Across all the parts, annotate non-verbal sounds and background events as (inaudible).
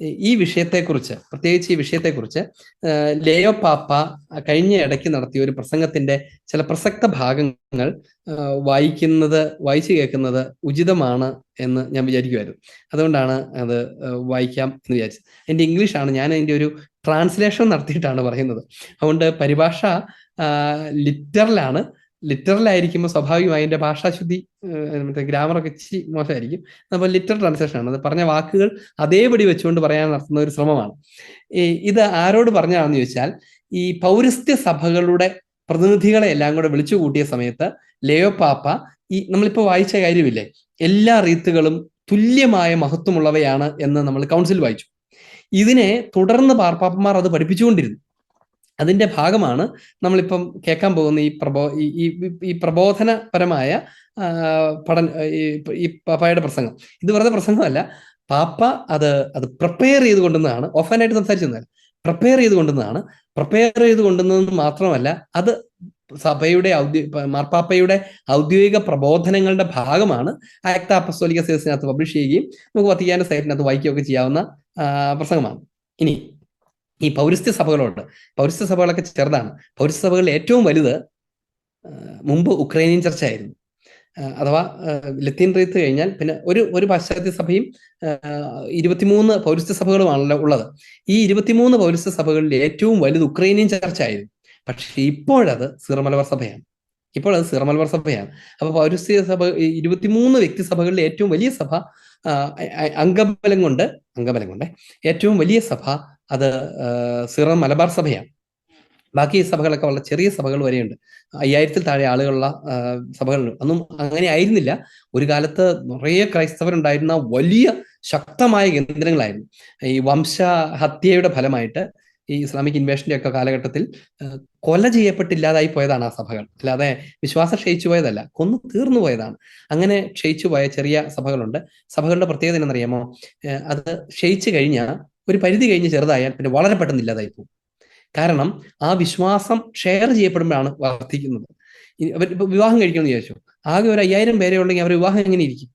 ഈ വിഷയത്തെക്കുറിച്ച് പ്രത്യേകിച്ച് ഈ വിഷയത്തെക്കുറിച്ച് ലേയോ പാപ്പ കഴിഞ്ഞ ഇടയ്ക്ക് നടത്തിയ ഒരു പ്രസംഗത്തിന്റെ ചില പ്രസക്ത ഭാഗങ്ങൾ വായിക്കുന്നത് വായിച്ചു കേൾക്കുന്നത് ഉചിതമാണ് എന്ന് ഞാൻ വിചാരിക്കുമായിരുന്നു അതുകൊണ്ടാണ് അത് വായിക്കാം എന്ന് വിചാരിച്ചത്. എന്റെ ഇംഗ്ലീഷാണ് ഞാൻ അതിന്റെ ഒരു ട്രാൻസ്ലേഷൻ നടത്തിയിട്ടാണ് പറയുന്നത്. അതുകൊണ്ട് പരിഭാഷ ലിറ്ററലാണ് ലിറ്ററലായിരിക്കുമ്പോൾ സ്വാഭാവികമായി അതിന്റെ ഭാഷാശുദ്ധി മറ്റേ ഗ്രാമറൊക്കെ ഇച്ചിരി മോശമായിരിക്കും. അപ്പോൾ ലിറ്ററൽ ട്രാൻസ്ലേഷൻ ആണ്. അത് പറഞ്ഞ വാക്കുകൾ അതേപടി വെച്ചുകൊണ്ട് പറയാൻ നടത്തുന്ന ഒരു ശ്രമമാണ്. ഇത് ആരോട് പറഞ്ഞാണെന്ന് ചോദിച്ചാൽ ഈ പൗരസ്ത്യ സഭകളുടെ പ്രതിനിധികളെ എല്ലാം കൂടെ വിളിച്ചു കൂട്ടിയ സമയത്ത് ലേയോ പാപ്പ ഈ നമ്മളിപ്പോൾ വായിച്ച കാര്യമില്ലേ? എല്ലാ റീത്തുകളും തുല്യമായ മഹത്വമുള്ളവയാണ് എന്ന് നമ്മൾ കൗൺസിൽ വായിച്ചു. ഇതിനെ തുടർന്ന് പാർപ്പാപ്പന്മാർ അത് പഠിപ്പിച്ചുകൊണ്ടിരുന്നു. അതിന്റെ ഭാഗമാണ് നമ്മളിപ്പം കേൾക്കാൻ പോകുന്ന ഈ പ്രബോ ഈ പ്രബോധനപരമായ പഠന ഈ പപ്പായുടെ പ്രസംഗം. ഇത് വെറുതെ പ്രസംഗമല്ല. പാപ്പ അത് അത് പ്രിപ്പയർ ചെയ്ത് കൊണ്ടുവന്നതാണ് ഓഫനായിട്ട് സംസാരിച്ചതല്ല പ്രിപ്പയർ ചെയ്ത് കൊണ്ടുവന്നതാണ് പ്രിപ്പയർ ചെയ്ത് കൊണ്ടുവന്നത് മാത്രമല്ല അത് സഭയുടെ ഔദ്യോ മാർപ്പാപ്പയുടെ ഔദ്യോഗിക പ്രബോധനങ്ങളുടെ ഭാഗമാണ് ആക്ത അപ്പസ്തോലിക സേസിനകത്ത് പബ്ലിഷ് ചെയ്യുകയും നമുക്ക് വത്തിക്കാന്റെ സൈറ്റിനകത്ത് വായിക്കുകയൊക്കെ ചെയ്യാവുന്ന പ്രസംഗമാണ്. ഇനി ഈ പൗരസ്ത്യ സഭകളുണ്ട് പൗരസ്ത്യ സഭകളൊക്കെ ചെറുതാണ്. പൗരസ്ത്യ സഭകളിൽ ഏറ്റവും വലുത് മുമ്പ് ഉക്രൈനിയൻ ചർച്ച ആയിരുന്നു അഥവാ ലത്തീൻ റീത്ത് കഴിഞ്ഞാൽ പിന്നെ ഒരു ഒരു പാശ്ചാത്യ സഭയും ഇരുപത്തിമൂന്ന് പൗരസ്ത്യ സഭകളുമാണല്ലോ ഉള്ളത്. ഈ ഇരുപത്തിമൂന്ന് പൗരസ്ത്യ സഭകളിൽ ഏറ്റവും വലുത് ഉക്രൈനിയൻ ചർച്ച ആയിരുന്നു പക്ഷെ ഇപ്പോഴത് സിറമലവർ സഭയാണ്. ഇപ്പോൾ അത് സഭയാണ്. അപ്പൊ പൗരസ്ത്യ സഭ ഇരുപത്തിമൂന്ന് വ്യക്തി സഭകളിലെ ഏറ്റവും വലിയ സഭ അംഗബലം കൊണ്ട് അംഗബലം കൊണ്ട് ഏറ്റവും വലിയ സഭ അത് സിറ മലബാർ സഭയാണ്. ബാക്കി സഭകളൊക്കെ വളരെ ചെറിയ സഭകൾ വരെയുണ്ട്. അയ്യായിരത്തിൽ താഴെ ആളുകളുള്ള സഭകളുണ്ട്. അന്നും അങ്ങനെ ആയിരുന്നില്ല. ഒരു കാലത്ത് നിറയെ ക്രൈസ്തവരുണ്ടായിരുന്ന വലിയ ശക്തമായ കേന്ദ്രങ്ങളായിരുന്നു. ഈ വംശഹത്യയുടെ ഫലമായിട്ട് ഈ ഇസ്ലാമിക് ഇൻവേഷന്റെ ഒക്കെ കാലഘട്ടത്തിൽ കൊല ചെയ്യപ്പെട്ടില്ലാതായി പോയതാണ് ആ സഭകൾ. അല്ലാതെ വിശ്വാസം ക്ഷയിച്ചു പോയതല്ല കൊന്നു തീർന്നു പോയതാണ്. അങ്ങനെ ക്ഷയിച്ചു പോയ ചെറിയ സഭകളുണ്ട്. സഭകളുടെ പ്രത്യേകത എന്നറിയാമോ അത് ക്ഷയിച്ചു കഴിഞ്ഞാൽ ഒരു പരിധി കഴിഞ്ഞ് ചെറുതായാൽ പിന്നെ വളരെ പെട്ടെന്ന് ഇല്ലാതായി പോകും. കാരണം ആ വിശ്വാസം ഷെയർ ചെയ്യപ്പെടുമ്പോഴാണ് വർദ്ധിക്കുന്നത്. വിവാഹം കഴിക്കണമെന്ന് ചോദിച്ചു ആകെ ഒരു അയ്യായിരം പേരെ ഉള്ളെങ്കിൽ അവർ വിവാഹം എങ്ങനെ ഇരിക്കും?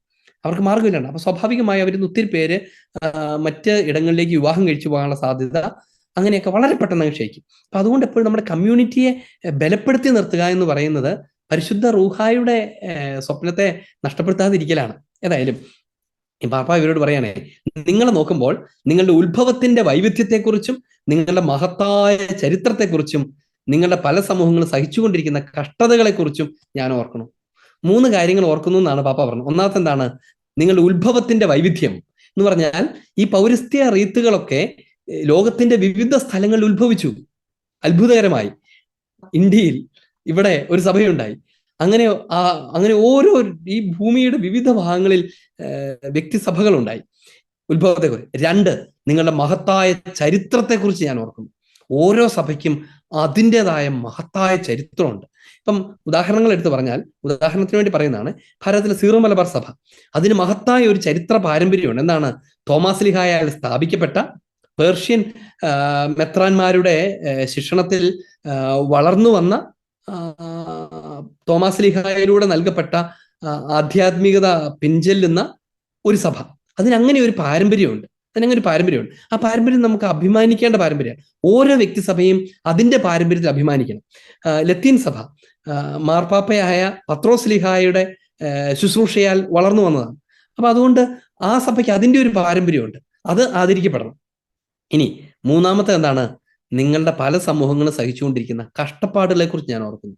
അവർക്ക് മാർഗമില്ലാണ്ട് അപ്പൊ സ്വാഭാവികമായി അവരിന്ന് ഒത്തിരി പേര് മറ്റ് ഇടങ്ങളിലേക്ക് വിവാഹം കഴിച്ചു പോകാനുള്ള സാധ്യത അങ്ങനെയൊക്കെ വളരെ പെട്ടെന്ന് ക്ഷയിക്കും. അപ്പൊ അതുകൊണ്ട് എപ്പോഴും നമ്മുടെ കമ്മ്യൂണിറ്റിയെ ബലപ്പെടുത്തി നിർത്തുക എന്ന് പറയുന്നത് പരിശുദ്ധ റൂഹായുടെ സ്വപ്നത്തെ നഷ്ടപ്പെടുത്താതിരിക്കലാണ്. ഏതായാലും പാപ്പ ഇവരോട് പറയണേ നിങ്ങളെ നോക്കുമ്പോൾ നിങ്ങളുടെ ഉത്ഭവത്തിന്റെ വൈവിധ്യത്തെക്കുറിച്ചും നിങ്ങളുടെ മഹത്തായ ചരിത്രത്തെക്കുറിച്ചും നിങ്ങളുടെ പല സമൂഹങ്ങളും സഹിച്ചുകൊണ്ടിരിക്കുന്ന കഷ്ടതകളെക്കുറിച്ചും ഞാൻ ഓർക്കണം മൂന്ന് കാര്യങ്ങൾ ഓർക്കുന്നു എന്നാണ് പാപ്പ പറഞ്ഞത്. ഒന്നാമത്തെ എന്താണ് നിങ്ങളുടെ ഉത്ഭവത്തിന്റെ വൈവിധ്യം എന്ന് പറഞ്ഞാൽ ഈ പൗരസ്ത്യ റീത്തുകളൊക്കെ ലോകത്തിന്റെ വിവിധ സ്ഥലങ്ങളിൽ ഉത്ഭവിച്ചു. അത്ഭുതകരമായി. ഇന്ത്യയിൽ ഇവിടെ ഒരു സഭയുണ്ടായി. അങ്ങനെ ആ അങ്ങനെ ഓരോ ഈ ഭൂമിയുടെ വിവിധ ഭാഗങ്ങളിൽ വ്യക്തിസഭകളുണ്ടായി ഉത്ഭവത്തെക്കുറിച്ച് രണ്ട് നിങ്ങളുടെ മഹത്തായ ചരിത്രത്തെക്കുറിച്ച് ഞാൻ ഓർക്കുന്നു. ഓരോ സഭയ്ക്കും അതിന്റെതായ മഹത്തായ ചരിത്രമുണ്ട്. ഇപ്പം ഉദാഹരണങ്ങൾ എടുത്തു പറഞ്ഞാൽ ഉദാഹരണത്തിന് വേണ്ടി പറയുന്നതാണ് ഭാരതത്തിലെ സീറോ മലബാർ സഭ. അതിന് മഹത്തായ ഒരു ചരിത്ര പാരമ്പര്യമുണ്ട്. എന്താണ്? തോമാസ് ലിഹായാൽ സ്ഥാപിക്കപ്പെട്ട പേർഷ്യൻ മെത്രാന്മാരുടെ ശിക്ഷണത്തിൽ വളർന്നു വന്ന തോമാസ് ലിഹായിലൂടെ നൽകപ്പെട്ട ആധ്യാത്മികത പിൻചെല്ലുന്ന ഒരു സഭ. അതിനങ്ങനെ ഒരു പാരമ്പര്യമുണ്ട്. അതിനങ്ങനെ ഒരു പാരമ്പര്യമുണ്ട്. ആ പാരമ്പര്യം നമുക്ക് അഭിമാനിക്കേണ്ട പാരമ്പര്യമാണ്. ഓരോ വ്യക്തിസഭയും അതിന്റെ പാരമ്പര്യത്തിൽ അഭിമാനിക്കണം. ലത്തീൻ സഭ മാർപ്പാപ്പയായ പത്രോസ് ലിഹായുടെ ശുശ്രൂഷയാൽ വളർന്നു വന്നതാണ്. അപ്പൊ അതുകൊണ്ട് ആ സഭയ്ക്ക് അതിന്റെ ഒരു പാരമ്പര്യമുണ്ട്. അത് ആദരിക്കപ്പെടണം. ഇനി മൂന്നാമത്തെ എന്താണ് നിങ്ങളുടെ പല സമൂഹങ്ങളും സഹിച്ചുകൊണ്ടിരിക്കുന്ന കഷ്ടപ്പാടുകളെ കുറിച്ച് ഞാൻ ഓർക്കുന്നു.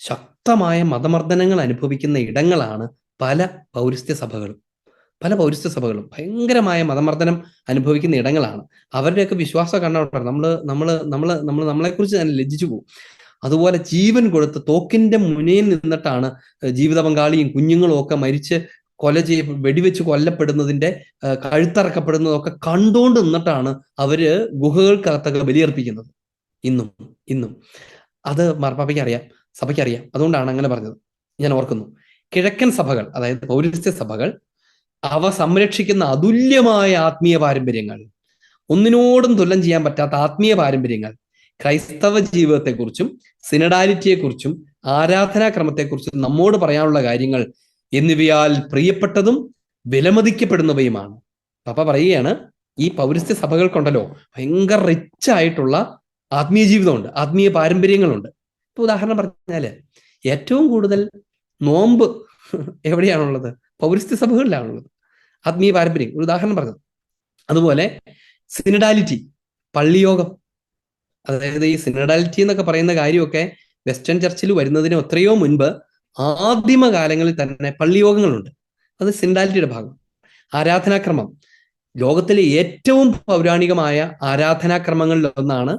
ശക്തമായ മതമർദ്ദനങ്ങൾ അനുഭവിക്കുന്ന ഇടങ്ങളാണ് പല പൗരസ്ത്യ സഭകളും. പല പൗരസ്ത്യ സഭകളും ഭയങ്കരമായ മതമർദ്ദനം അനുഭവിക്കുന്ന ഇടങ്ങളാണ്. അവരുടെയൊക്കെ വിശ്വാസ കണ്ണോട്ടാണ് നമ്മൾ നമ്മൾ നമ്മൾ നമ്മൾ നമ്മളെക്കുറിച്ച് തന്നെ ലജ്ജിച്ചു പോകും. അതുപോലെ ജീവൻ കൊടുത്ത് തോക്കിന്റെ മുനയിൽ നിന്നിട്ടാണ് ജീവിത പങ്കാളിയും കുഞ്ഞുങ്ങളും ഒക്കെ മരിച്ച് കൊല ചെയ്യ വെടിവെച്ച് കൊല്ലപ്പെടുന്നതിന്റെ കഴുത്തറക്കപ്പെടുന്നതൊക്കെ കണ്ടുകൊണ്ട് നിന്നിട്ടാണ് അവർ ഗുഹകൾക്കകത്തൊക്കെ ബലിയർപ്പിക്കുന്നത്. ഇന്നും ഇന്നും. അത് മാർപ്പാപ്പയ്ക്ക് അറിയാം സഭയ്ക്ക് അറിയാം. അതുകൊണ്ടാണ് അങ്ങനെ പറഞ്ഞത്. ഞാൻ ഓർക്കുന്നു. കിഴക്കൻ സഭകൾ അതായത് പൗരസ്ത്യ സഭകൾ അവ സംരക്ഷിക്കുന്ന അതുല്യമായ ആത്മീയ പാരമ്പര്യങ്ങൾ ഒന്നിനോടും തുല്യം ചെയ്യാൻ പറ്റാത്ത ആത്മീയ പാരമ്പര്യങ്ങൾ ക്രൈസ്തവ ജീവിതത്തെക്കുറിച്ചും സിനഡാലിറ്റിയെക്കുറിച്ചും ആരാധനാക്രമത്തെക്കുറിച്ചും നമ്മോട് പറയാനുള്ള കാര്യങ്ങൾ എന്നിവയാൽ പ്രിയപ്പെട്ടതും വിലമതിക്കപ്പെടുന്നവയുമാണ്. പപ്പ പറയുകയാണ് ഈ പൗരസ്ത്യ സഭകൾക്കുണ്ടല്ലോ ഭയങ്കര റിച്ച് ആയിട്ടുള്ള ആത്മീയ ജീവിതമുണ്ട് ആത്മീയ പാരമ്പര്യങ്ങളുണ്ട്. ഇപ്പൊ ഉദാഹരണം പറഞ്ഞാൽ ഏറ്റവും കൂടുതൽ നോമ്പ് (laughs) എവിടെയാണുള്ളത്? പൗരസ്ത്യ സഭകളിലാണുള്ളത്. ആത്മീയ പാരമ്പര്യം ഒരു ഉദാഹരണം പറഞ്ഞത് അതുപോലെ സിനഡാലിറ്റി പള്ളിയോഗം. അതായത് ഈ സിനിഡാലിറ്റി എന്നൊക്കെ പറയുന്ന കാര്യമൊക്കെ വെസ്റ്റേൺ ചർച്ചിൽ വരുന്നതിന് എത്രയോ മുൻപ് ആദിമ കാലങ്ങളിൽ തന്നെ പള്ളിയോഗങ്ങളുണ്ട്. അത് സിൻഡാലിറ്റിയുടെ ഭാഗം. ആരാധനാക്രമം. ലോകത്തിലെ ഏറ്റവും പൗരാണികമായ ആരാധനാക്രമങ്ങളിൽ ഒന്നാണ്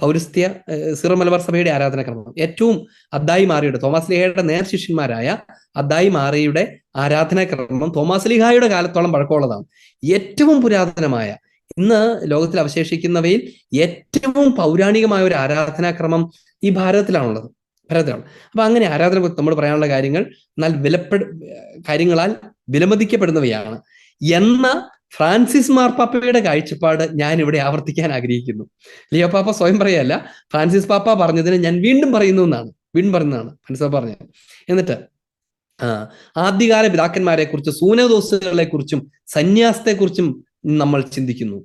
പൗരസ്ത്യ സിറോ മലബാർ സഭയുടെ ആരാധനാക്രമം. ഏറ്റവും അദ്ദായി മാറിയുടെ തോമസ് ലിഹയുടെ നേർ ശിഷ്യന്മാരായ അദ്ദായി മാറിയുടെ ആരാധനാക്രമം തോമസ് ലിഹായുടെ കാലത്തോളം പഴക്കമുള്ളതാണ്. ഏറ്റവും പുരാതനമായ ഇന്ന് ലോകത്തിൽ അവശേഷിക്കുന്നവയിൽ ഏറ്റവും പൗരാണികമായ ഒരു ആരാധനാക്രമം ഈ ഭാരതത്തിലാണുള്ളത്. ഭാരതത്തിലാണ് അപ്പൊ അങ്ങനെ ആരാധന നമ്മൾ പറയാനുള്ള കാര്യങ്ങൾ എന്നാൽ വിലപ്പെട കാര്യങ്ങളാൽ വിലമതിക്കപ്പെടുന്നവയാണ്. എന്ന ഫ്രാൻസിസ് മാർപ്പാപ്പയുടെ കാഴ്ചപ്പാട് ഞാൻ ഇവിടെ ആവർത്തിക്കാൻ ആഗ്രഹിക്കുന്നു. ലിയോ പാപ്പ സ്വയം പറയല്ല ഫ്രാൻസിസ് പാപ്പ പറഞ്ഞതിന് ഞാൻ വീണ്ടും പറയുന്നു എന്നാണ്. വീണ്ടും പറയുന്നതാണ്. ഫ്രാൻസിസ് പറഞ്ഞത്. എന്നിട്ട് ആദ്യകാല പിതാക്കന്മാരെ കുറിച്ച് സൂനദോസുകളെ കുറിച്ചും സന്യാസത്തെ കുറിച്ചും നമ്മൾ ചിന്തിക്കുന്നു.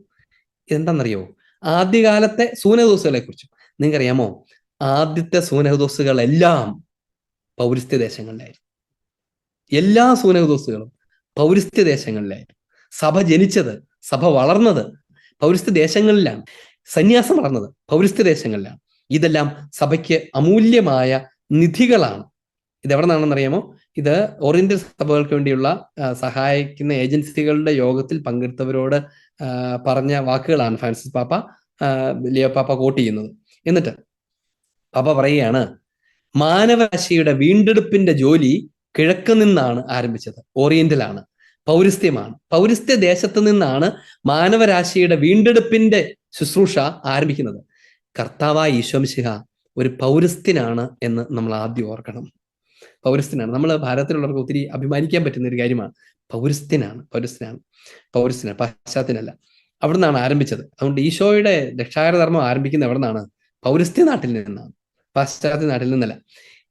എന്താണെന്നറിയോ ആദ്യകാലത്തെ സൂനദോസുകളെ കുറിച്ചും നിങ്ങൾക്കറിയാമോ? ആദ്യത്തെ സൂനഹദോസുകളെല്ലാം പൗരസ്ത്യ ദേശങ്ങളിലായിരുന്നു. എല്ലാ സൂനഹദോസുകളും പൗരസ്ത്യ ദേശങ്ങളിലായിരുന്നു. സഭ ജനിച്ചത് സഭ വളർന്നത് പൗരസ്ത്യ ദേശങ്ങളിലാണ്. സന്യാസം വളർന്നത് പൗരസ്ത്യ ദേശങ്ങളിലാണ്. ഇതെല്ലാം സഭയ്ക്ക് അമൂല്യമായ നിധികളാണ്. ഇത് എവിടെ നിന്നാണെന്നറിയാമോ ഇത് ഓറിയന്റൽ സഭകൾക്ക് വേണ്ടിയുള്ള സഹായിക്കുന്ന ഏജൻസികളുടെ യോഗത്തിൽ പങ്കെടുത്തവരോട് പറഞ്ഞ വാക്കുകളാണ് ഫ്രാൻസിസ് പാപ്പ ലിയോ പാപ്പ കോട്ട് ചെയ്യുന്നത്. എന്നിട്ട് പാപ്പ പറയുകയാണ് മാനവരാശിയുടെ വീണ്ടെടുപ്പിന്റെ ജോലി കിഴക്ക് നിന്നാണ് ആരംഭിച്ചത് ഓറിയന്റലാണ് പൗരസ്ത്യമാണ്. പൗരസ്ത്യ ദേശത്ത് നിന്നാണ് മാനവരാശിയുടെ വീണ്ടെടുപ്പിന്റെ ശുശ്രൂഷ ആരംഭിക്കുന്നത്. കർത്താവായ ഈശോമിശിഹ ഒരു പൗരസ്ത്യനാണ് എന്ന് നമ്മൾ ആദ്യം ഓർക്കണം. പൗരസ്ത്യനാണ്. നമ്മൾ ഭാരതത്തിലുള്ളവർക്ക് ഒത്തിരി അഭിമാനിക്കാൻ പറ്റുന്ന ഒരു കാര്യമാണ്. പൗരസ്ത്യനാണ് പൗരസ്ത്യനാണ് പൗരസ്ത്യനാണ് പാശ്ചാത്യനല്ല. അവിടെ നിന്നാണ് ആരംഭിച്ചത്. അതുകൊണ്ട് ഈശോയുടെ രക്ഷാകരധർമ്മം ആരംഭിക്കുന്ന എവിടെ നിന്നാണ് പൗരസ്ത്യ നാട്ടിൽ നിന്നാണ്. പാശ്ചാത്യ നാട്ടിൽ നിന്നല്ല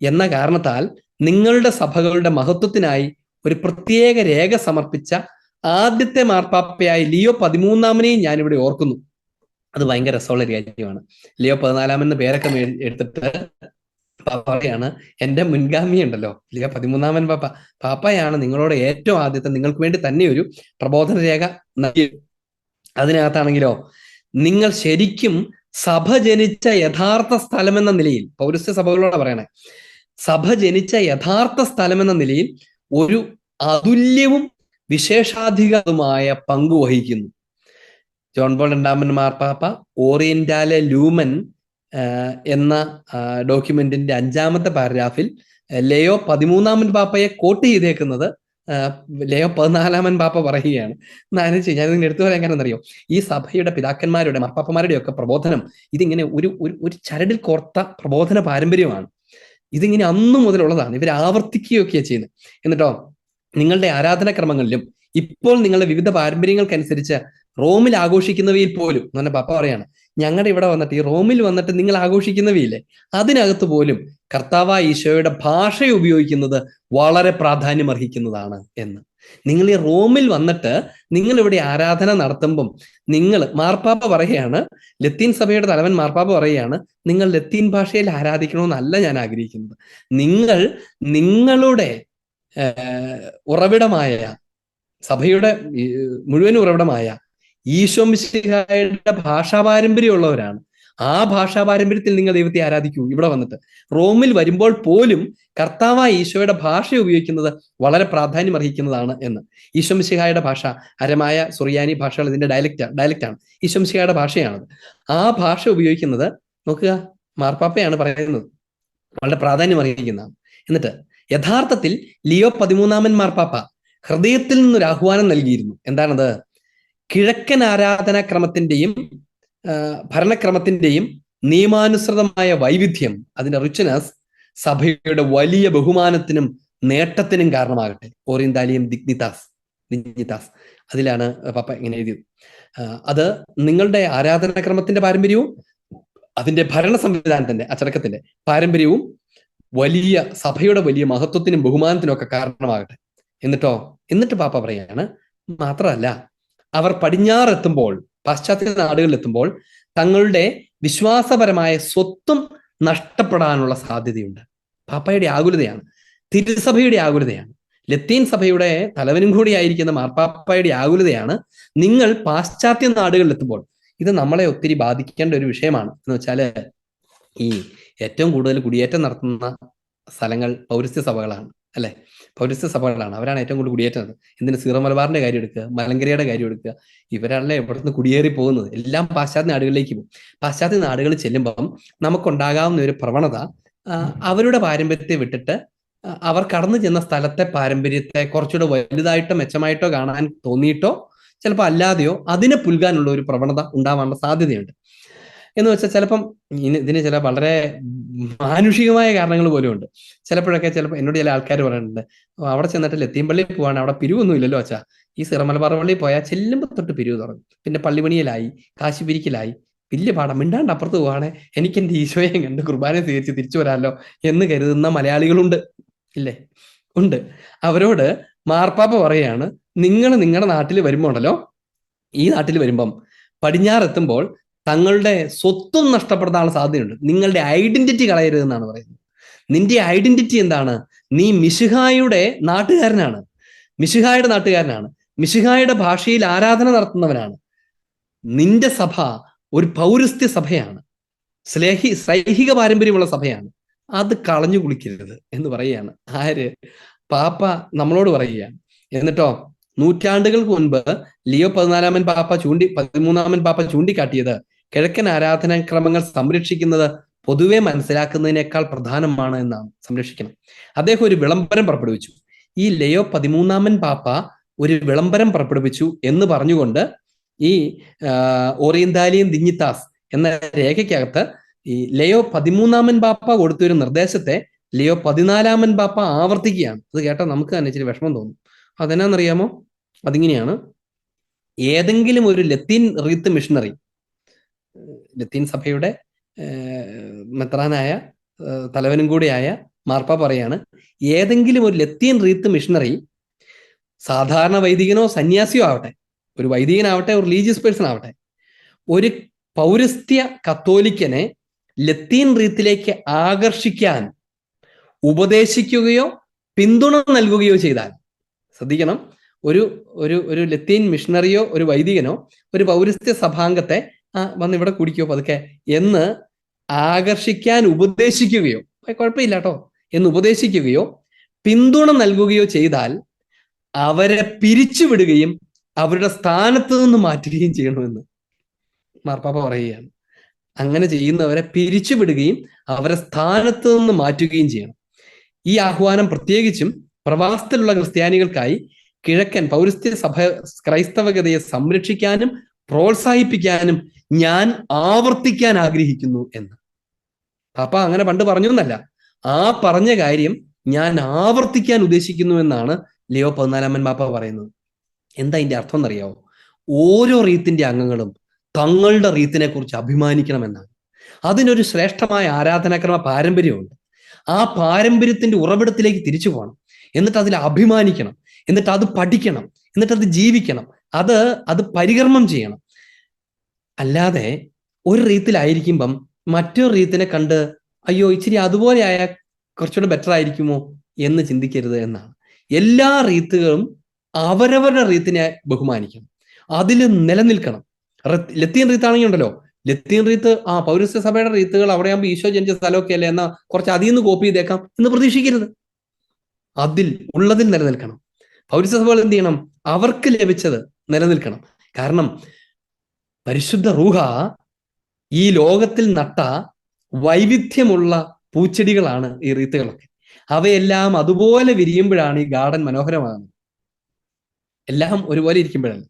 എന്ന കാരണത്താൽ നിങ്ങളുടെ സഭകളുടെ മഹത്വത്തിനായി ഒരു പ്രത്യേക രേഖ സമർപ്പിച്ച ആദ്യത്തെ മാർപ്പാപ്പയായി ലിയോ പതിമൂന്നാമനെയും ഞാനിവിടെ ഓർക്കുന്നു. അത് ഭയങ്കര രസമുള്ള കാര്യമാണ്. ലിയോ പതിനാലാമെന്ന പേരൊക്കെ എടുത്തിട്ട് പാപ്പയാണ് എന്റെ മുൻഗാമി ഉണ്ടല്ലോ. ലിയോ പതിമൂന്നാമൻ പാപ്പ പാപ്പയാണ് നിങ്ങളോട് ഏറ്റവും ആദ്യത്തെ നിങ്ങൾക്ക് വേണ്ടി തന്നെ ഒരു പ്രബോധന രേഖ നൽകി. അതിനകത്താണെങ്കിലോ നിങ്ങൾ ശരിക്കും സഭ ജനിച്ച യഥാർത്ഥ സ്ഥലം എന്ന നിലയിൽ പൗരസ്ത്യ സഭകളോട് പറയണേ. സഭ ജനിച്ച യഥാർത്ഥ സ്ഥലം എന്ന നിലയിൽ ഒരു അതുല്യവും വിശേഷാധികാരവുമായ പങ്ക് വഹിക്കുന്നു. ജോൺ ബോൾ രണ്ടാമൻ മാർപ്പാപ്പ ഓറിയന്റാലെ ലൂമൻ എന്ന ഡോക്യുമെന്റിന്റെ അഞ്ചാമത്തെ പാരഗ്രാഫിൽ ലയോ പതിമൂന്നാമൻ പാപ്പയെ കോട്ട് ചെയ്തേക്കുന്നത് ലയോ പതിനാലാമൻ പാപ്പ പറയുകയാണ്. ഞാൻ ഞാൻ ഇതിന് എടുത്തു പറയാൻ കാരണം അറിയോ ഈ സഭയുടെ പിതാക്കന്മാരുടെ മാർപ്പാപ്പമാരുടെ ഒക്കെ പ്രബോധനം ഇതിങ്ങനെ ഒരു ഒരു ചരടിൽ കോർത്ത പ്രബോധന പാരമ്പര്യമാണ്. ഇതിങ്ങനെ അന്നു മുതലുള്ളതാണ്. ഇവർ ആവർത്തിക്കുകയൊക്കെയാണ് ചെയ്യുന്നത്. എന്നിട്ടോ നിങ്ങളുടെ ആരാധനാക്രമങ്ങളിലും ഇപ്പോൾ നിങ്ങളുടെ വിവിധ പാരമ്പര്യങ്ങൾക്കനുസരിച്ച് റോമിൽ ആഘോഷിക്കുന്നവയിൽ പോലും എന്ന് പറഞ്ഞ പാപ്പ പറയാണ്. ഞങ്ങളുടെ ഇവിടെ വന്നിട്ട് ഈ റോമിൽ വന്നിട്ട് നിങ്ങൾ ആഘോഷിക്കുന്നവയില്ലേ അതിനകത്ത് പോലും കർത്താവ ഈശോയുടെ ഭാഷ ഉപയോഗിക്കുന്നത് വളരെ പ്രാധാന്യം അർഹിക്കുന്നതാണ് എന്ന്. നിങ്ങൾ ഈ റോമിൽ വന്നിട്ട് നിങ്ങൾ ഇവിടെ ആരാധന നടത്തുമ്പം നിങ്ങൾ മാർപ്പാപ്പ പറയുകയാണ് ലത്തീൻ സഭയുടെ തലവൻ മാർപ്പാപ്പ പറയുകയാണ് നിങ്ങൾ ലത്തീൻ ഭാഷയിൽ ആരാധിക്കണമെന്നല്ല ഞാൻ ആഗ്രഹിക്കുന്നത്. നിങ്ങൾ നിങ്ങളുടെ ഉറവിടമായ സഭയുടെ മുഴുവൻ ഉറവിടമായ ഈശോമിശിഹായുടെ ഭാഷാ പാരമ്പര്യമുള്ളവരാണ് ആ ഭാഷാ പാരമ്പര്യത്തിൽ നിങ്ങൾ ദൈവത്തെ ആരാധിക്കൂ. ഇവിടെ വന്നിട്ട് റോമിൽ വരുമ്പോൾ പോലും കർത്താവായ ഈശോയുടെ ഭാഷ ഉപയോഗിക്കുന്നത് വളരെ പ്രാധാന്യം അർഹിക്കുന്നതാണ് എന്ന്. ഈശോ മിശിഹായുടെ ഭാഷ അരമായ സുറിയാനി ഭാഷകൾ ഇതിന്റെ ഡയലക്റ്റ് ഡയലക്റ്റാണ് ഈശോമിശിഹായുടെ ഭാഷയാണത്. ആ ഭാഷ ഉപയോഗിക്കുന്നത് നോക്കുക മാർപ്പാപ്പയാണ് പറയുന്നത്. വളരെ പ്രാധാന്യം അർഹിക്കുന്നതാണ്. എന്നിട്ട് യഥാർത്ഥത്തിൽ ലിയോ പതിമൂന്നാമൻ മാർപ്പാപ്പ ഹൃദയത്തിൽ നിന്നൊരു ആഹ്വാനം നൽകിയിരുന്നു. എന്താണത്? കിഴക്കൻ ആരാധനാക്രമത്തിന്റെയും ഭരണക്രമത്തിന്റെയും നിയമാനുസൃതമായ വൈവിധ്യം അതിന്റെ റിച്ച്നസ് സഭയുടെ വലിയ ബഹുമാനത്തിനും നേട്ടത്തിനും കാരണമാകട്ടെ. ഓറിയന്താലിയം ദിഗ്നിതാസ് ദിഗ്നിതാസ്. അതിലാണ് പപ്പ ഇങ്ങനെ എഴുതിയത്. അത് നിങ്ങളുടെ ആരാധനാക്രമത്തിന്റെ പാരമ്പര്യവും അതിന്റെ ഭരണ സംവിധാനത്തിന്റെ അച്ചടക്കത്തിന്റെ പാരമ്പര്യവും വലിയ സഭയുടെ വലിയ മഹത്വത്തിനും ബഹുമാനത്തിനും ഒക്കെ കാരണമാകട്ടെ. എന്നിട്ടോ എന്നിട്ട് പാപ്പ പറയാണ് മാത്രമല്ല അവർ പടിഞ്ഞാറെത്തുമ്പോൾ പാശ്ചാത്യ നാടുകളിലെത്തുമ്പോൾ തങ്ങളുടെ വിശ്വാസപരമായ സ്വത്തും നഷ്ടപ്പെടാനുള്ള സാധ്യതയുണ്ട്. പാപ്പയുടെ ആകുലതയാണ്. തിരുസഭയുടെ ആകുലതയാണ്. ലത്തീൻ സഭയുടെ തലവനും കൂടിയായിരിക്കുന്ന മാർപ്പാപ്പയുടെ ആകുലതയാണ് നിങ്ങൾ പാശ്ചാത്യ നാടുകളിലെത്തുമ്പോൾ. ഇത് നമ്മളെ ഒത്തിരി ബാധിക്കേണ്ട ഒരു വിഷയമാണ്. എന്ന് വെച്ചാൽ ഈ ഏറ്റവും കൂടുതൽ കുടിയേറ്റം നടത്തുന്ന സ്ഥലങ്ങൾ പൗരസ്ത്യ സഭകളാണ്. അല്ലെ? പൗരസ്ത്യ സഭകളാണ്. അവരാണ് ഏറ്റവും കൂടുതൽ കുടിയേറ്റുന്നത് എന്തിന്? സീറോ മലബാറിന്റെ കാര്യം എടുക്കുക മലങ്കരയുടെ കാര്യം എടുക്കുക. ഇവരല്ലേ ഇവിടുന്ന് കുടിയേറി പോകുന്നത്? എല്ലാം പാശ്ചാത്യ നാടുകളിലേക്ക് പോകും. പാശ്ചാത്യ നാടുകളിൽ ചെല്ലുമ്പം നമുക്കുണ്ടാകാവുന്ന ഒരു പ്രവണത അവരുടെ പാരമ്പര്യത്തെ വിട്ടിട്ട് അവർ കടന്നു ചെന്ന സ്ഥലത്തെ പാരമ്പര്യത്തെ കുറച്ചുകൂടെ വലുതായിട്ടോ മെച്ചമായിട്ടോ കാണാൻ തോന്നിയിട്ടോ ചിലപ്പോൾ അല്ലാതെയോ അതിനെ പുൽകാനുള്ള ഒരു പ്രവണത ഉണ്ടാവാനുള്ള സാധ്യതയുണ്ട്. എന്ന് വെച്ചാൽ ചിലപ്പം ഇതിന് ചില വളരെ മാനുഷികമായ കാരണങ്ങൾ പോലും ഉണ്ട്. ചിലപ്പോഴൊക്കെ ചിലപ്പോൾ എന്നോട് ചില ആൾക്കാർ പറയുന്നുണ്ട് "ഓ, അവിടെ ചെന്നിട്ട് ലത്തീമ്പള്ളി പോവാണ് അവിടെ പിരിവൊന്നും ഇല്ലല്ലോ അച്ഛാ. ഈ സിറമലബാർ പള്ളി പോയാൽ ചെല്ലുമ്പോൾ തൊട്ട് പിരിവ് തുടങ്ങും. പിന്നെ പള്ളിപണിയിലായി കാശി പിരിക്കലായി. വലിയ പാടം മിണ്ടാണ്ട് അപ്പുറത്ത് പോവാണേ. എനിക്ക് എന്റെ ഈശോയെ കണ്ട് കുർബാന സ്വീകരിച്ച് തിരിച്ചു വരാമല്ലോ എന്ന് കരുതുന്ന മലയാളികളുണ്ട്. ഇല്ലേ? ഉണ്ട്. അവരോട് മാർപ്പാപ്പ പറയാണ് നിങ്ങൾ നിങ്ങളുടെ നാട്ടിൽ വരുമ്പോണ്ടല്ലോ ഈ നാട്ടിൽ വരുമ്പം പടിഞ്ഞാറെത്തുമ്പോൾ തങ്ങളുടെ സ്വത്തും നഷ്ടപ്പെടുത്താനുള്ള സാധ്യതയുണ്ട്. നിങ്ങളുടെ ഐഡന്റിറ്റി കളയരുതെന്നാണ് പറയുന്നത്. നിന്റെ ഐഡന്റിറ്റി എന്താണ്? നീ മിശിഹായുടെ നാട്ടുകാരനാണ്. മിശിഹായുടെ നാട്ടുകാരനാണ്. മിശിഹായുടെ ഭാഷയിൽ ആരാധന നടത്തുന്നവനാണ്. നിന്റെ സഭ ഒരു പൗരസ്ത്യ സഭയാണ്. സ്ലേഹി സൈഹിക പാരമ്പര്യമുള്ള സഭയാണ്. അത് കളഞ്ഞു കുളിക്കരുത് എന്ന് പറയുകയാണ്. ആര്? പാപ്പ നമ്മളോട് പറയുകയാണ്. എന്നിട്ടോ നൂറ്റാണ്ടുകൾക്ക് മുൻപ് ലിയോ പതിനാലാമൻ പാപ്പ ചൂണ്ടി പതിമൂന്നാമൻ പാപ്പ ചൂണ്ടിക്കാട്ടിയത് കിഴക്കൻ ആരാധനാക്രമങ്ങൾ സംരക്ഷിക്കുന്നത് പൊതുവെ മനസ്സിലാക്കുന്നതിനേക്കാൾ പ്രധാനമാണ് എന്നാണ് സംരക്ഷിക്കണം. അദ്ദേഹം ഒരു വിളംബരം പുറപ്പെടുവിച്ചു. ഈ ലയോ പതിമൂന്നാമൻ പാപ്പ ഒരു വിളംബരം പുറപ്പെടുവിച്ചു എന്ന് പറഞ്ഞുകൊണ്ട് ഈ ഓറിയന്താലിയൻ ദിഞ്ഞിത്താസ് എന്ന രേഖയ്ക്കകത്ത് ഈ ലയോ പതിമൂന്നാമൻ പാപ്പ കൊടുത്തൊരു നിർദ്ദേശത്തെ ലിയോ പതിനാലാമൻ പാപ്പ ആവർത്തിക്കുകയാണ്. അത് കേട്ടാൽ നമുക്ക് തന്നെ ഇച്ചിരി വിഷമം തോന്നും. അതെന്നാന്നറിയാമോ? അതിങ്ങനെയാണ്. ഏതെങ്കിലും ഒരു ലത്തീൻ റീത്ത് മിഷണറി ലത്തീൻ സഭയുടെ മെത്രാനായ തലവനും കൂടിയായ മാർപ്പ പറയാണ് ഏതെങ്കിലും ഒരു ലത്തീൻ റീത്ത് മിഷണറി സാധാരണ വൈദികനോ സന്യാസിയോ ആവട്ടെ ഒരു വൈദികനാവട്ടെ ഒരു റിലീജിയസ് പേഴ്സൺ ആവട്ടെ ഒരു പൗരസ്ത്യ കത്തോലിക്കനെ ലത്തീൻ റീത്തിലേക്ക് ആകർഷിക്കാൻ ഉപദേശിക്കുകയോ പിന്തുണ നൽകുകയോ ചെയ്താൽ ശ്രദ്ധിക്കണം ഒരു ഒരു ഒരു ലത്തീൻ മിഷണറിയോ ഒരു വൈദികനോ ഒരു പൗരസ്ത്യ സഭാംഗത്തെ ആ വന്ന് ഇവിടെ കുടിക്കോ പതുക്കെ എന്ന് ആകർഷിക്കാൻ ഉപദേശിക്കുകയോ കുഴപ്പമില്ല കേട്ടോ എന്ന് ഉപദേശിക്കുകയോ പിന്തുണ നൽകുകയോ ചെയ്താൽ അവരെ പിരിച്ചുവിടുകയും അവരുടെ സ്ഥാനത്ത് നിന്ന് മാറ്റുകയും ചെയ്യണമെന്ന് മാർപ്പാപ്പ പറയുകയാണ്. അങ്ങനെ ചെയ്യുന്നവരെ പിരിച്ചുവിടുകയും അവരെ സ്ഥാനത്ത് നിന്ന് മാറ്റുകയും ചെയ്യണം. ഈ ആഹ്വാനം പ്രത്യേകിച്ചും പ്രവാസത്തിലുള്ള ക്രിസ്ത്യാനികൾക്കായി കിഴക്കൻ പൗരസ്ത്യ സഭ ക്രൈസ്തവഗതയെ സംരക്ഷിക്കാനും പ്രോത്സാഹിപ്പിക്കാനും ഞാൻ ആവർത്തിക്കാൻ ആഗ്രഹിക്കുന്നു എന്ന്. പാപ്പ അങ്ങനെ പണ്ട് പറഞ്ഞു എന്നല്ല ആ പറഞ്ഞ കാര്യം ഞാൻ ആവർത്തിക്കാൻ ഉദ്ദേശിക്കുന്നു എന്നാണ് ലിയോ പതിനാലാമൻ പാപ്പ പറയുന്നത്. എന്താ ഇതിന്റെ അർത്ഥം എന്നറിയാവോ? ഓരോ റീത്തിന്റെ അംഗങ്ങളും തങ്ങളുടെ റീത്തിനെ കുറിച്ച് അഭിമാനിക്കണമെന്നാണ് അതിനൊരു ശ്രേഷ്ഠമായ ആരാധനാക്രമ പാരമ്പര്യമുണ്ട്. ആ പാരമ്പര്യത്തിന്റെ ഉറവിടത്തിലേക്ക് തിരിച്ചു പോകണം. എന്നിട്ട് അതിൽ അഭിമാനിക്കണം. എന്നിട്ട് അത് പഠിക്കണം. എന്നിട്ട് അത് ജീവിക്കണം. അത് അത് പരികർമ്മം ചെയ്യണം. അല്ലാതെ ഒരു റീത്തിലായിരിക്കുമ്പം മറ്റൊരു റീത്തിനെ കണ്ട് അയ്യോ ഇച്ചിരി അതുപോലെ ആയ കുറച്ചുകൂടെ ബെറ്റർ ആയിരിക്കുമോ? എന്ന് ചിന്തിക്കരുത് എന്നാണ്. എല്ലാ റീത്തുകളും അവരവരുടെ റീത്തിനെ ബഹുമാനിക്കണം. അതിൽ നിലനിൽക്കണം. ലത്തീൻ റീത്താണെങ്കിൽ ഉണ്ടല്ലോ. ലത്തീൻ റീത്ത് ആ പൗരസ്ത്യ സഭയുടെ റീത്തുകൾ അവിടെയാകുമ്പോൾ ഈശോ ജനിച്ച സ്ഥലമൊക്കെ അല്ലേ എന്നാ കുറച്ച് അതിൽ നിന്ന് കോപ്പി ചെയ്തേക്കാം എന്ന് പ്രതീക്ഷിക്കരുത്. അതിൽ ഉള്ളതിൽ നിലനിൽക്കണം. പൗരസ്ത്യ സഭകൾ എന്ത് ചെയ്യണം? അവർക്ക് ലഭിച്ചത് നിലനിൽക്കണം. കാരണം പരിശുദ്ധ റൂഹ ഈ ലോകത്തിൽ നട്ട വൈവിധ്യമുള്ള പൂച്ചെടികളാണ് ഈ റീത്തുകളൊക്കെ. അവയെല്ലാം അതുപോലെ വിരിയുമ്പോഴാണ് ഈ ഗാർഡൻ മനോഹരമാകുന്നത്. എല്ലാം ഒരുപോലെ ഇരിക്കുമ്പോഴല്ല.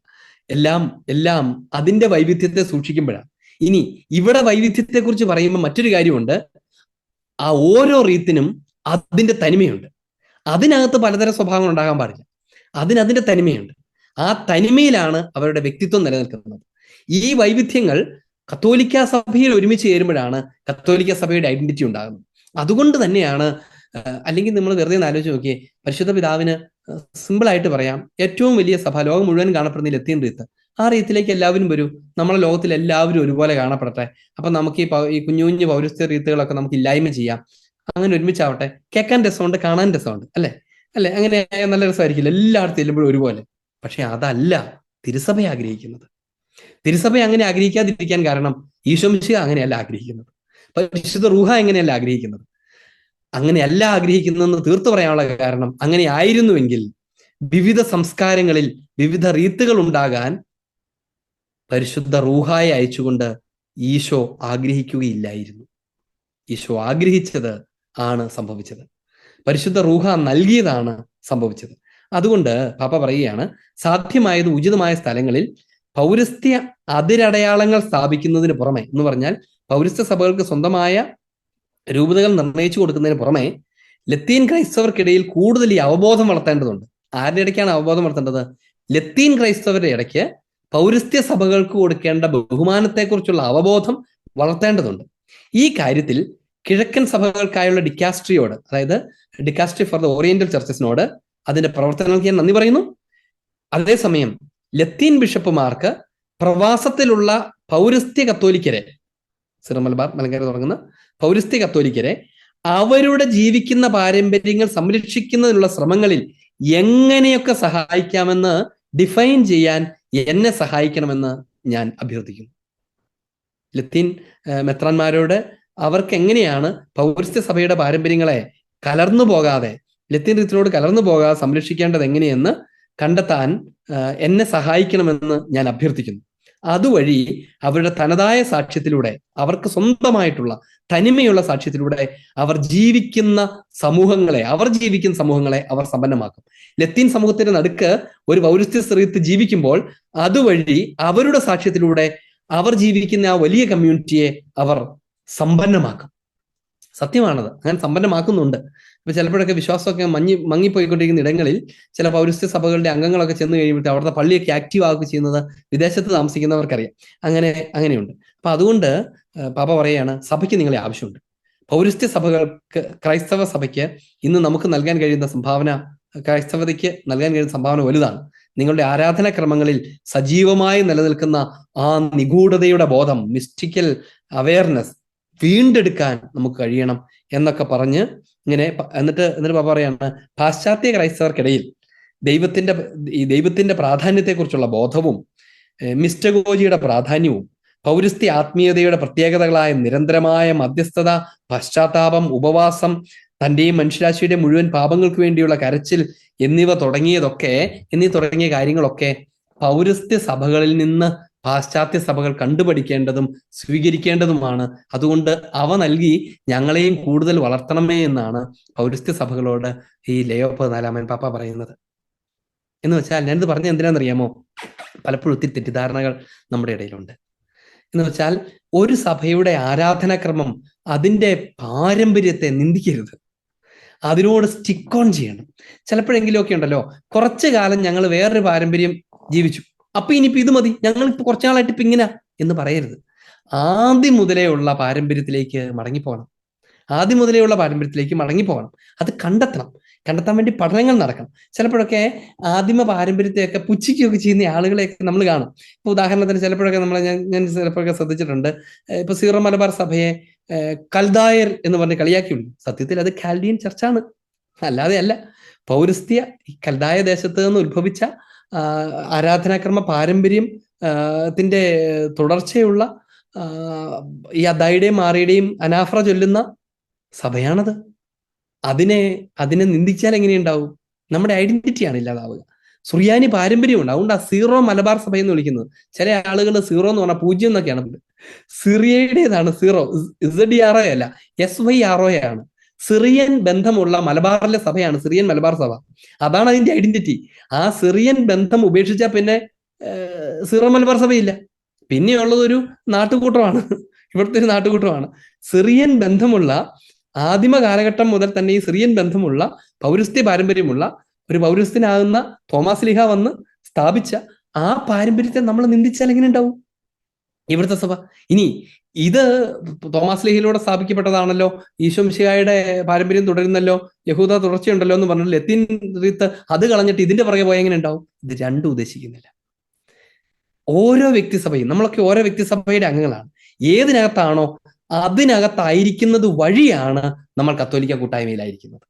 എല്ലാം എല്ലാം അതിന്റെ വൈവിധ്യത്തെ സൂക്ഷിക്കുമ്പോഴാണ്. ഇനി ഇവിടെ വൈവിധ്യത്തെ കുറിച്ച് പറയുമ്പോൾ മറ്റൊരു കാര്യമുണ്ട്. ആ ഓരോ റീത്തിനും അതിന്റെ തനിമയുണ്ട്. അതിനകത്ത് പലതരം സ്വഭാവങ്ങൾ ഉണ്ടാകാൻ പാടില്ല. അതിന് അതിന്റെ തനിമയുണ്ട്. ആ തനിമയിലാണ് അവരുടെ വ്യക്തിത്വം നിലനിൽക്കുന്നത്. ഈ വൈവിധ്യങ്ങൾ കത്തോലിക്ക സഭയിൽ ഒരുമിച്ച് ചേരുമ്പോഴാണ് കത്തോലിക്ക സഭയുടെ ഐഡന്റിറ്റി ഉണ്ടാകുന്നത്. അതുകൊണ്ട് തന്നെയാണ് അല്ലെങ്കിൽ നമ്മൾ വെറുതെ ആലോചിച്ച് നോക്കിയേ പരിശുദ്ധ പിതാവിന് സിമ്പിൾ ആയിട്ട് പറയാം ഏറ്റവും വലിയ സഭ ലോകം മുഴുവൻ കാണപ്പെടുന്ന ലത്തീൻ റീത്ത് ആ റീത്തിലേക്ക് എല്ലാവരും വരൂ. നമ്മളെ ലോകത്തിൽ എല്ലാവരും ഒരുപോലെ കാണപ്പെടട്ടെ. അപ്പൊ നമുക്ക് ഈ ഈ കുഞ്ഞു കുഞ്ഞു പൗരസ്ത്യ റീത്തുകളൊക്കെ നമുക്ക് ഇല്ലായ്മ ചെയ്യാം. അങ്ങനെ ഒരുമിച്ചാവട്ടെ. കേൾക്കാൻ രസമുണ്ട് കാണാൻ രസമുണ്ട് അല്ലെ? അല്ലെ? അങ്ങനെ നല്ല രസമായിരിക്കില്ല. എല്ലായിടത്തും ചെല്ലുമ്പോഴും ഒരുപോലെ. പക്ഷെ അതല്ല തിരുസഭ ആഗ്രഹിക്കുന്നത്. തിരുസഭ അങ്ങനെ ആഗ്രഹിക്കാതിരിക്കാൻ കാരണം ഈശോമിശിക അങ്ങനെയല്ല ആഗ്രഹിക്കുന്നത്. പരിശുദ്ധ റൂഹ എങ്ങനെയല്ല ആഗ്രഹിക്കുന്നത്? അങ്ങനെയല്ല ആഗ്രഹിക്കുന്നതെന്ന് തീർത്തു പറയാനുള്ള കാരണം അങ്ങനെ ആയിരുന്നുവെങ്കിൽ വിവിധ സംസ്കാരങ്ങളിൽ വിവിധ റീത്തുകൾ ഉണ്ടാകാൻ പരിശുദ്ധ റൂഹായെ അയച്ചുകൊണ്ട് ഈശോ ആഗ്രഹിക്കുകയില്ലായിരുന്നു. ഈശോ ആഗ്രഹിച്ചത് ആണ് സംഭവിച്ചത്. പരിശുദ്ധ റൂഹ നൽകിയതാണ് സംഭവിച്ചത്. അതുകൊണ്ട് പാപ്പ പറയുകയാണ് സാധ്യമായത് ഉചിതമായ സ്ഥലങ്ങളിൽ പൗരസ്ത്യ അതിരടയാളങ്ങൾ സ്ഥാപിക്കുന്നതിന് പുറമെ എന്ന് പറഞ്ഞാൽ പൗരസ്ത്യ സഭകൾക്ക് സ്വന്തമായ രൂപതകൾ നിർണയിച്ചു കൊടുക്കുന്നതിന് പുറമെ ലത്തീൻ ക്രൈസ്തവർക്കിടയിൽ കൂടുതൽ ഈ അവബോധം വളർത്തേണ്ടതുണ്ട്. ആരുടെ ഇടയ്ക്കാണ് അവബോധം വളർത്തേണ്ടത്? ലത്തീൻ ക്രൈസ്തവരുടെ ഇടയ്ക്ക് പൗരസ്ത്യ സഭകൾക്ക് കൊടുക്കേണ്ട ബഹുമാനത്തെക്കുറിച്ചുള്ള അവബോധം വളർത്തേണ്ടതുണ്ട്. ഈ കാര്യത്തിൽ കിഴക്കൻ സഭകൾക്കായുള്ള ഡിക്കാസ്ട്രിയോട് അതായത് ഡിക്കാസ്ട്രി ഫോർ ദ ഓറിയന്റൽ ചർച്ചസിനോട് അതിന്റെ പ്രവർത്തനങ്ങൾക്ക് ഞാൻ നന്ദി പറയുന്നു. അതേസമയം ലത്തീൻ ബിഷപ്പുമാർക്ക് പ്രവാസത്തിലുള്ള പൗരസ്ത്യ കത്തോലിക്കരെ സിറോ മലബാർ മലങ്കര തുടങ്ങുന്ന പൗരസ്ത്യ കത്തോലിക്കരെ അവരുടെ ജീവിക്കുന്ന പാരമ്പര്യങ്ങൾ സംരക്ഷിക്കുന്നതിനുള്ള ശ്രമങ്ങളിൽ എങ്ങനെയൊക്കെ സഹായിക്കാമെന്ന് ഡിഫൈൻ ചെയ്യാൻ എന്നെ സഹായിക്കണമെന്ന് ഞാൻ അഭ്യർത്ഥിക്കുന്നു. ലത്തീൻ മെത്രാന്മാരോട് അവർക്ക് എങ്ങനെയാണ് പൗരസ്ത്യ സഭയുടെ പാരമ്പര്യങ്ങളെ കലർന്നു പോകാതെ ലത്തീൻ റീത്തിനോട് കലർന്നു പോകാതെ സംരക്ഷിക്കേണ്ടത് എങ്ങനെയെന്ന് കണ്ടെത്താൻ എന്നെ സഹായിക്കണമെന്ന് ഞാൻ അഭ്യർത്ഥിക്കുന്നു. അതുവഴി അവരുടെ തനതായ സാക്ഷ്യത്തിലൂടെ അവർക്ക് സ്വന്തമായിട്ടുള്ള തനിമയുള്ള സാക്ഷ്യത്തിലൂടെ അവർ ജീവിക്കുന്ന സമൂഹങ്ങളെ അവർ ജീവിക്കുന്ന സമൂഹങ്ങളെ അവർ സമ്പന്നമാക്കും. ലത്തീൻ സമൂഹത്തിന്റെ നടുക്ക് ഒരു പൗരസ്ത്യ സ്ത്രീത്ത് ജീവിക്കുമ്പോൾ അതുവഴി അവരുടെ സാക്ഷ്യത്തിലൂടെ അവർ ജീവിക്കുന്ന ആ വലിയ കമ്മ്യൂണിറ്റിയെ അവർ സമ്പന്നമാക്കും. സത്യമാണത്. അങ്ങനെ സമ്പന്നമാക്കുന്നുണ്ട്. ഇപ്പൊ ചിലപ്പോഴൊക്കെ വിശ്വാസമൊക്കെ മഞ്ഞി മങ്ങിപ്പോയിക്കൊണ്ടിരിക്കുന്ന ഇടങ്ങളിൽ ചില പൗരസ്ത്യ സഭകളുടെ അംഗങ്ങളൊക്കെ ചെന്ന് കഴിയുമ്പോൾ അവിടുത്തെ പള്ളിയൊക്കെ ആക്റ്റീവ് ആക്കുക ചെയ്യുന്നത് വിദേശത്ത് താമസിക്കുന്നവർക്കറിയാം. അങ്ങനെ അങ്ങനെയുണ്ട്. അപ്പൊ അതുകൊണ്ട് പാപ പാപ്പ പറയാണ് സഭയ്ക്ക് നിങ്ങളെ ആവശ്യമുണ്ട്. പൗരസ്ത്യ സഭകൾക്ക് ക്രൈസ്തവ സഭയ്ക്ക് ഇന്ന് നമുക്ക് നൽകാൻ കഴിയുന്ന സംഭാവന ക്രൈസ്തവതയ്ക്ക് നൽകാൻ കഴിയുന്ന സംഭാവന വലുതാണ്. നിങ്ങളുടെ ആരാധനാക്രമങ്ങളിൽ സജീവമായി നിലനിൽക്കുന്ന ആ നിഗൂഢതയുടെ ബോധം മിസ്റ്റിക്കൽ അവയർനെസ് വീണ്ടെടുക്കാൻ നമുക്ക് കഴിയണം എന്നൊക്കെ പറഞ്ഞ് ഇങ്ങനെ എന്നിട്ട് എന്നിട്ട് പാപ്പ പറയാണ് പാശ്ചാത്യ ക്രൈസ്തവർക്കിടയിൽ ദൈവത്തിന്റെ ഈ ദൈവത്തിന്റെ പ്രാധാന്യത്തെക്കുറിച്ചുള്ള ബോധവും മിസ്റ്റഗോജിയുടെ പ്രാധാന്യവും പൗരസ്ത്യ ആത്മീയതയുടെ പ്രത്യേകതകളായ നിരന്തരമായ മധ്യസ്ഥത പശ്ചാത്താപം ഉപവാസം തന്റെയും മനുഷ്യരാശിയുടെ മുഴുവൻ പാപങ്ങൾക്ക് വേണ്ടിയുള്ള കരച്ചിൽ എന്നിവ തുടങ്ങിയതൊക്കെ എന്നീ തുടങ്ങിയ കാര്യങ്ങളൊക്കെ പൗരസ്ത്യ സഭകളിൽ നിന്ന് പാശ്ചാത്യ സഭകൾ കണ്ടുപഠിക്കേണ്ടതും സ്വീകരിക്കേണ്ടതുമാണ്. അതുകൊണ്ട് അവ നൽകി ഞങ്ങളെയും കൂടുതൽ വളർത്തണമേ എന്നാണ് പൗരസ്ത്യ സഭകളോട് ഈ ലയോ പതിനാലാമൻ പാപ്പ പറയുന്നത്. എന്ന് വെച്ചാൽ ഞാനിത് പറഞ്ഞ എന്തിനാണെന്നറിയാമോ? പലപ്പോഴും ഒത്തിരി തെറ്റിദ്ധാരണകൾ നമ്മുടെ ഇടയിലുണ്ട്. എന്ന് വെച്ചാൽ ഒരു സഭയുടെ ആരാധനാക്രമം അതിന്റെ പാരമ്പര്യത്തെ നിന്ദിക്കരുത്. അതിനോട് സ്റ്റിക്ക് ഓൺ ചെയ്യണം. ചിലപ്പോഴെങ്കിലും ഒക്കെ ഉണ്ടല്ലോ. കുറച്ചു കാലം ഞങ്ങൾ വേറൊരു പാരമ്പര്യം ജീവിച്ചു. അപ്പൊ ഇനിയിപ്പോ ഇത് മതി. ഞങ്ങൾ ഇപ്പൊ കുറച്ചു നാളായിട്ട് ഇപ്പൊ ഇങ്ങനെ എന്ന് പറയരുത്. ആദ്യം മുതലേ ഉള്ള പാരമ്പര്യത്തിലേക്ക് മടങ്ങിപ്പോകണം. ആദ്യം മുതലേ ഉള്ള പാരമ്പര്യത്തിലേക്ക് മടങ്ങിപ്പോകണം. അത് കണ്ടെത്തണം. കണ്ടെത്താൻ വേണ്ടി പഠനങ്ങൾ നടക്കണം. ചിലപ്പോഴൊക്കെ ആദിമ പാരമ്പര്യത്തെയൊക്കെ പുച്ഛിക്കുകയൊക്കെ ചെയ്യുന്ന ആളുകളെയൊക്കെ നമ്മൾ കാണും. ഇപ്പൊ ഉദാഹരണത്തിന് ചിലപ്പോഴൊക്കെ നമ്മൾ ഞാൻ ഞാൻ ചിലപ്പോഴൊക്കെ ശ്രദ്ധിച്ചിട്ടുണ്ട്. ഇപ്പൊ സീറോ മലബാർ സഭയെ കൽദായർ എന്ന് പറഞ്ഞ് കളിയാക്കി വിളിക്കും സത്യത്തിൽ അത് കാൽഡിയൻ ചർച്ചാണ്. അല്ലാതെ അല്ല പൗരസ്ത്യ കൽദായ ദേശത്ത് നിന്ന് ഉത്ഭവിച്ച ആരാധനാക്രമ പാരമ്പര്യം ത്തിന്റെ തുടർച്ചയുള്ള ഈ അദായിയുടെയും മാറിയുടെയും അനാഫ്ര ചൊല്ലുന്ന സഭയാണത്. അതിനെ അതിനെ നിന്ദിച്ചാൽ എങ്ങനെയുണ്ടാവും? നമ്മുടെ ഐഡന്റിറ്റിയാണ് ഇല്ലാതാവുക സുറിയാനി പാരമ്പര്യമുണ്ട്. അതുകൊണ്ട് ആ സീറോ മലബാർ സഭ എന്ന് വിളിക്കുന്നത്. ചില ആളുകൾ സീറോ എന്ന് പറഞ്ഞാൽ പൂജ്യം എന്നൊക്കെയാണ് സിറിയയുടേതാണ് സീറോ. ഇസഡ് ആർ അല്ല. എസ് വൈ ആർ ഒ ആണ്. സിറിയൻ ബന്ധമുള്ള മലബാറിലെ സഭയാണ് സിറിയൻ മലബാർ സഭ. അതാണ് അതിന്റെ ഐഡന്റിറ്റി. ആ സിറിയൻ ബന്ധം ഉപേക്ഷിച്ചാൽ പിന്നെ സിറ മലബാർ സഭയില്ല. പിന്നെയുള്ളത് ഒരു നാട്ടുകൂട്ടമാണ്. ഇവിടുത്തെ ഒരു നാട്ടുകൂട്ടമാണ്. സിറിയൻ ബന്ധമുള്ള ആദിമ കാലഘട്ടം മുതൽ തന്നെ ഈ സിറിയൻ ബന്ധമുള്ള പൗരസ്ത്യ പാരമ്പര്യമുള്ള ഒരു പൗരസ്ത്യനാകുന്ന തോമസ് ലിഹ വന്ന് സ്ഥാപിച്ച ആ പാരമ്പര്യത്തെ നമ്മൾ നിന്ദിച്ചാൽ എങ്ങനെ ഉണ്ടാവും? ഇവിടുത്തെ സഭ. ഇനി ഇത് തോമസ് ലേഹിലൂടെ സ്ഥാപിക്കപ്പെട്ടതാണല്ലോ. ഈശോംശിഹായുടെ പാരമ്പര്യം തുടരുന്നല്ലോ. യഹൂദ തുടർച്ചയുണ്ടല്ലോ എന്ന് പറഞ്ഞാൽ ലത്തീൻ റീത്ത് അത് കളഞ്ഞിട്ട് ഇതിന്റെ പുറകെ പോയ എങ്ങനെ ഉണ്ടാവും? ഇത് രണ്ടും ഉദ്ദേശിക്കുന്നില്ല. ഓരോ വ്യക്തിസഭയും നമ്മളൊക്കെ ഓരോ വ്യക്തിസഭയുടെ അംഗങ്ങളാണ്. ഏതിനകത്താണോ അതിനകത്തായിരിക്കുന്നത് വഴിയാണ് നമ്മൾ കത്തോലിക്ക കൂട്ടായ്മയിലായിരിക്കുന്നത്.